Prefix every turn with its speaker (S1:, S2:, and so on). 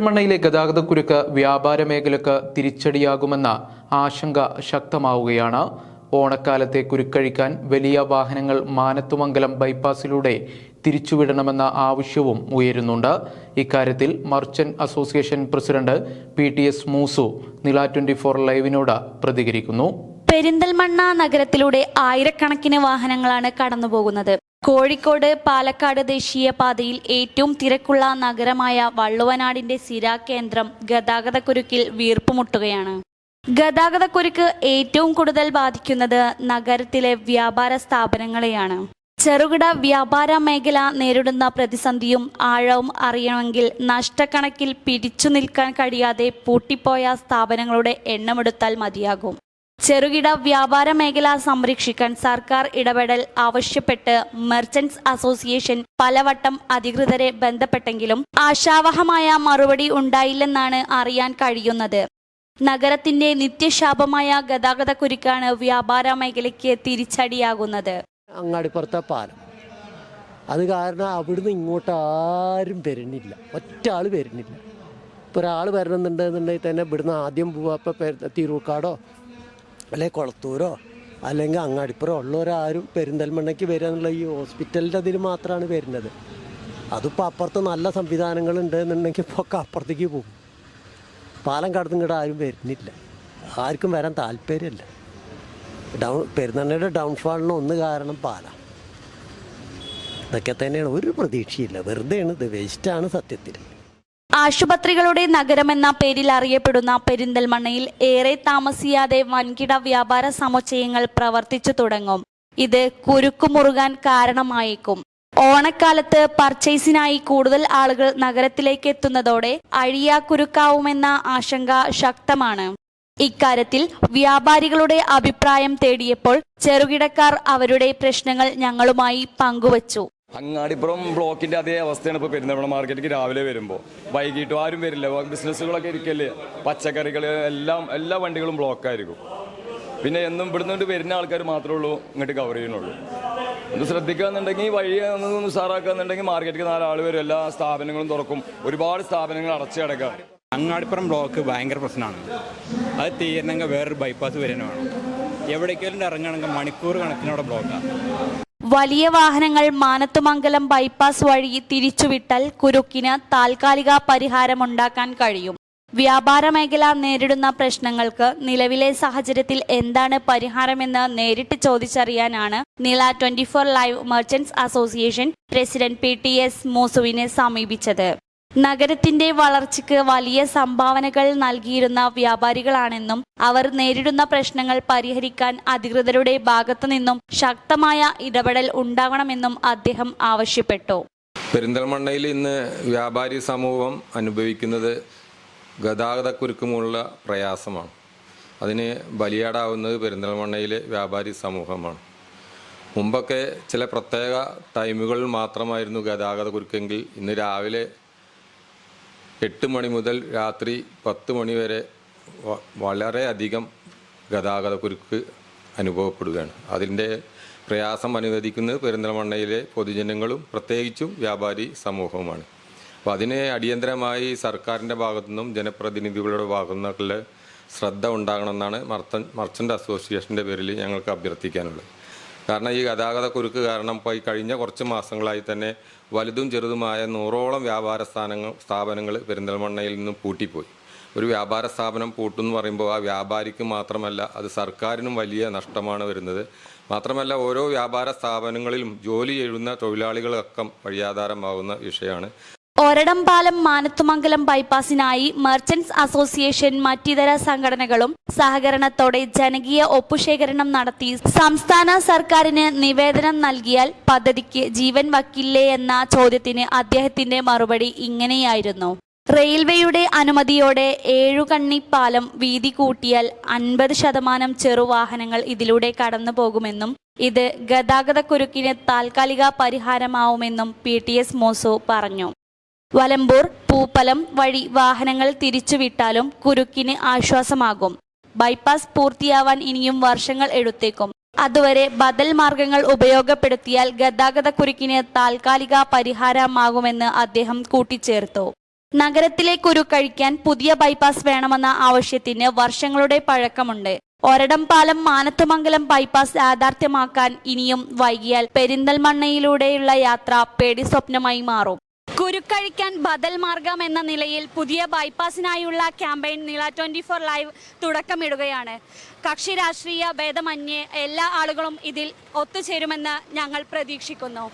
S1: പെരിന്തൽമണ്ണയിലെ ഗതാഗതക്കുരുക്ക് വ്യാപാര മേഖലക്ക് തിരിച്ചടിയാകുമെന്ന ആശങ്ക ശക്തമാവുകയാണ്. ഓണക്കാലത്തെ കുരുക്കഴിക്കാൻ വലിയ വാഹനങ്ങൾ മാനത്തുമംഗലം ബൈപ്പാസിലൂടെ തിരിച്ചുവിടണമെന്ന ആവശ്യവും ഉയരുന്നുണ്ട്. ഇക്കാര്യത്തിൽ merchant association president P T S Musu Nila twenty four ലൈവിനോട് പ്രതികരിക്കുന്നു.
S2: പെരിന്തൽമണ്ണ നഗരത്തിലൂടെ ആയിരക്കണക്കിന് വാഹനങ്ങളാണ് കടന്നുപോകുന്നത്. കോഴിക്കോട് പാലക്കാട് ദേശീയപാതയിൽ ഏറ്റവും തിരക്കുള്ള നഗരമായ വള്ളുവനാടിന്റെ സിരാകേന്ദ്രം ഗതാഗതക്കുരുക്കിൽ വീർപ്പുമുട്ടുകയാണ്. ഗതാഗതക്കുരുക്ക് ഏറ്റവും കൂടുതൽ ബാധിക്കുന്നത് നഗരത്തിലെ വ്യാപാര സ്ഥാപനങ്ങളെയാണ്. ചെറുകിട വ്യാപാര മേഖല നേരിടുന്ന പ്രതിസന്ധിയും ആഴവും അറിയണമെങ്കിൽ നഷ്ടക്കണക്കിൽ പിടിച്ചു നിൽക്കാൻ കഴിയാതെ പൂട്ടിപ്പോയ സ്ഥാപനങ്ങളുടെ എണ്ണമെടുത്താൽ മതിയാകും. ചെറുകിട വ്യാപാര മേഖല സംരക്ഷിക്കാൻ സർക്കാർ ഇടപെടൽ ആവശ്യപ്പെട്ട് മെർച്ചന്റ്സ് അസോസിയേഷൻ പലവട്ടം അധികൃതരെ ബന്ധപ്പെട്ടെങ്കിലും ആശാവഹമായ മറുപടി ഉണ്ടായില്ലെന്നാണ് അറിയാൻ കഴിയുന്നത്. നഗരത്തിന്റെ നിത്യശാപമായ ഗതാഗതക്കുരുക്കാണ് വ്യാപാര മേഖലയ്ക്ക് തിരിച്ചടിയാകുന്നത്.
S3: അങ്ങാടിപ്പുറത്തെ പാലം. അത് കാരണം അവിടുന്ന് ഇങ്ങോട്ട് ആരും വരുന്നില്ല. ഒറ്റ വരുന്നില്ല. ഇപ്പൊ ഒരാൾ വരണമെന്നുണ്ടെന്നുണ്ടെങ്കിൽ തന്നെ ഇവിടുന്ന് ആദ്യം പോവാ. ഇപ്പോൾ അല്ലെങ്കിൽ കൊളത്തൂരോ അല്ലെങ്കിൽ അങ്ങാടിപ്പുറം ഉള്ളവരാരും പെരിന്തൽമണ്ണയ്ക്ക് വരിക എന്നുള്ള ഈ ഹോസ്പിറ്റലിന്റെ അതിൽ മാത്രമാണ് വരുന്നത്. അതിപ്പോൾ അപ്പുറത്ത് നല്ല സംവിധാനങ്ങൾ ഉണ്ടെന്നുണ്ടെങ്കിൽ ഇപ്പോൾ ഒക്കെ അപ്പുറത്തേക്ക് പോകും. പാലം കടത്തും കിട ആരും വരുന്നില്ല. ആർക്കും വരാൻ താല്പര്യമില്ല. ഡൗൺ പെരുന്നണ്ണയുടെ ഡൗൺഫാളിന് ഒന്ന് കാരണം പാലാണ് ഇതൊക്കെ തന്നെയാണ്. ഒരു പ്രതീക്ഷയില്ല. വെറുതെയാണ് ഇത്. വേസ്റ്റാണ് സത്യത്തിൽ.
S2: ആശുപത്രികളുടെ നഗരമെന്ന പേരിൽ അറിയപ്പെടുന്ന പെരിന്തൽമണ്ണയിൽ ഏറെ താമസിയാതെ വൻകിട വ്യാപാര സമുച്ചയങ്ങൾ പ്രവർത്തിച്ചു തുടങ്ങും. ഇത് കുരുക്കുമുറുകാൻ കാരണമായേക്കും. ഓണക്കാലത്ത് പർച്ചേസിനായി കൂടുതൽ ആളുകൾ നഗരത്തിലേക്ക് എത്തുന്നതോടെ അഴിയാക്കുരുക്കാവുമെന്ന ആശങ്ക ശക്തമാണ്. ഇക്കാര്യത്തിൽ വ്യാപാരികളുടെ അഭിപ്രായം തേടിയപ്പോൾ ചെറുകിടക്കാർ അവരുടെ പ്രശ്നങ്ങൾ ഞങ്ങളുമായി പങ്കുവച്ചു.
S4: അങ്ങാടിപ്പുറം ബ്ലോക്കിന്റെ അതേ അവസ്ഥയാണ് ഇപ്പോൾ പെരുന്തൽമണ്ണ മാർക്കറ്റിലേക്ക് രാവിലെ വരുമ്പോൾ വൈകിട്ട് ആരും വരില്ല. ബിസിനസ്സുകളൊക്കെ ഇരിക്കല്ലേ? പച്ചക്കറികൾ എല്ലാം എല്ലാ വണ്ടികളും ബ്ലോക്കായിരിക്കും പിന്നെ എന്നും ഇവിടുന്ന് വരുന്ന ആൾക്കാർ മാത്രമേ ഉള്ളൂ ഇങ്ങോട്ട് കവർ ചെയ്യുന്നുള്ളൂ. ഒന്ന് ശ്രദ്ധിക്കാന്നുണ്ടെങ്കിൽ വഴി ഒന്ന് സാറാക്കാന്നുണ്ടെങ്കിൽ മാർക്കറ്റിൽ നാലാൾ വരും. എല്ലാ സ്ഥാപനങ്ങളും തുറക്കും. ഒരുപാട് സ്ഥാപനങ്ങൾ അടച്ചു
S5: അങ്ങാടിപ്പുറം ബ്ലോക്ക് ഭയങ്കര പ്രശ്നമാണ്. അത് തീരണമെങ്കിൽ വേറൊരു ബൈപ്പാസ് വരുന്നതാണ്. എവിടേക്കെങ്കിലും ഇറങ്ങണമെങ്കിൽ മണിക്കൂർ കണക്കിനവിടെ ബ്ലോക്കാണ്
S2: വലിയ വാഹനങ്ങൾ മാനത്തുമംഗലം ബൈപ്പാസ് വഴി തിരിച്ചുവിട്ടാൽ കുരുക്കിന് താൽക്കാലിക പരിഹാരമുണ്ടാക്കാൻ കഴിയും. വ്യാപാര മേഖല നേരിടുന്ന പ്രശ്നങ്ങൾക്ക് നിലവിലെ സാഹചര്യത്തിൽ എന്താണ് പരിഹാരമെന്ന് നേരിട്ട് ചോദിച്ചറിയാനാണ് Nila twenty four live merchants association president P T S മൂസുവിനെ സമീപിച്ചത്. നഗരത്തിന്റെ വളർച്ചയ്ക്ക് വലിയ സംഭാവനകൾ നൽകിയിരുന്ന വ്യാപാരികളാണെന്നും അവർ നേരിടുന്ന പ്രശ്നങ്ങൾ പരിഹരിക്കാൻ അധികൃതരുടെ ഭാഗത്തു നിന്നും ശക്തമായ ഇടപെടൽ ഉണ്ടാകണമെന്നും അദ്ദേഹം ആവശ്യപ്പെട്ടു.
S6: പെരിന്തൽമണ്ണയിൽ ഇന്ന് വ്യാപാരി സമൂഹം അനുഭവിക്കുന്നത് ഗതാഗതക്കുരുക്കുമുള്ള പ്രയാസമാണ്. അതിന് ബലിയാടാവുന്നത് പെരിന്തൽമണ്ണയിലെ വ്യാപാരി സമൂഹമാണ്. മുമ്പൊക്കെ ചില പ്രത്യേക ടൈമുകളിൽ മാത്രമായിരുന്നു ഗതാഗത കുരുക്കെങ്കിൽ ഇന്ന് രാവിലെ എട്ട് മണി മുതൽ രാത്രി പത്ത് മണി വരെ വളരെയധികം ഗതാഗതക്കുരുക്ക് അനുഭവപ്പെടുകയാണ്. അതിന്റെ പ്രയാസം അനുവദിക്കുന്നത് പെരിന്തൽമണ്ണയിലെ പൊതുജനങ്ങളും പ്രത്യേകിച്ചും വ്യാപാരി സമൂഹവുമാണ്. അപ്പോൾ അതിനെ അടിയന്തരമായി സർക്കാരിന്റെ ഭാഗത്തുനിന്നും ജനപ്രതിനിധികളുടെ ഭാഗത്തു നിന്നൊക്കെ ശ്രദ്ധ ഉണ്ടാകണമെന്നാണ് മർത്തൻ മർച്ചന്റ് അസോസിയേഷന്റെ പേരിൽ ഞങ്ങൾക്ക് അഭ്യർത്ഥിക്കാനുള്ളത്. കാരണം ഈ ഗതാഗത കുരുക്ക് കാരണം ഇപ്പോൾ ഈ കഴിഞ്ഞ കുറച്ച് മാസങ്ങളായി തന്നെ വലുതും ചെറുതുമായ നൂറോളം വ്യാപാര സ്ഥാനങ്ങൾ സ്ഥാപനങ്ങൾ പെരിന്തൽമണ്ണയിൽ നിന്നും പൂട്ടിപ്പോയി. ഒരു വ്യാപാര സ്ഥാപനം പൂട്ടെന്ന് പറയുമ്പോൾ ആ വ്യാപാരിക്ക് മാത്രമല്ല അത് സർക്കാരിനും വലിയ നഷ്ടമാണ് വരുന്നത്. മാത്രമല്ല ഓരോ വ്യാപാര സ്ഥാപനങ്ങളിലും ജോലി ചെയ്യുന്ന തൊഴിലാളികളൊക്കെ വഴിയാധാരമാകുന്ന വിഷയമാണ്.
S2: ഒരടംപാലം മാനത്തുമംഗലം ബൈപ്പാസിനായി മെർച്ചന്റ്സ് അസോസിയേഷൻ മറ്റിതര സംഘടനകളും സഹകരണത്തോടെ ജനകീയ ഒപ്പുശേഖരണം നടത്തി സംസ്ഥാന സർക്കാരിന് നിവേദനം നൽകിയാൽ പദ്ധതിക്ക് ജീവൻ വക്കില്ലേ എന്ന ചോദ്യത്തിന് അദ്ദേഹത്തിന്റെ മറുപടി ഇങ്ങനെയായിരുന്നു. റെയിൽവേയുടെ അനുമതിയോടെ ഏഴുകണ്ണി പാലം വീതി കൂട്ടിയാൽ അൻപത് ശതമാനം ചെറുവാഹനങ്ങൾ ഇതിലൂടെ കടന്നു പോകുമെന്നും ഇത് ഗതാഗതക്കുരുക്കിന് താൽക്കാലിക പരിഹാരമാവുമെന്നും പി ടി എസ് മോസോ പറഞ്ഞു. വലമ്പൂർ പൂപ്പലം വഴി വാഹനങ്ങൾ തിരിച്ചുവിട്ടാലും കുരുക്കിന് ആശ്വാസമാകും. ബൈപ്പാസ് പൂർത്തിയാവാൻ ഇനിയും വർഷങ്ങൾ എടുത്തേക്കും. അതുവരെ ബദൽ മാർഗങ്ങൾ ഉപയോഗപ്പെടുത്തിയാൽ ഗതാഗത കുരുക്കിന് താൽക്കാലിക പരിഹാരമാകുമെന്ന് അദ്ദേഹം കൂട്ടിച്ചേർത്തു. നഗരത്തിലെ കുരുക്കഴിക്കാൻ പുതിയ ബൈപ്പാസ് വേണമെന്ന ആവശ്യത്തിന് വർഷങ്ങളുടെ പഴക്കമുണ്ട്. ഒരടം പാലം മാനത്തുമംഗലം ബൈപ്പാസ് യാഥാർത്ഥ്യമാക്കാൻ ഇനിയും വൈകിയാൽ പെരിന്തൽമണ്ണയിലൂടെയുള്ള യാത്ര പേടി സ്വപ്നമായി മാറും. കുരുക്കഴിക്കാൻ ബദൽ മാർഗം എന്ന നിലയിൽ പുതിയ ബൈപ്പാസിനായുള്ള campaign Nila twenty four live തുടക്കമിടുകയാണ്. കക്ഷി രാഷ്ട്രീയ ഭേദമന്യേ എല്ലാ ആളുകളും ഇതിൽ ഒത്തുചേരുമെന്ന് ഞങ്ങൾ പ്രതീക്ഷിക്കുന്നു.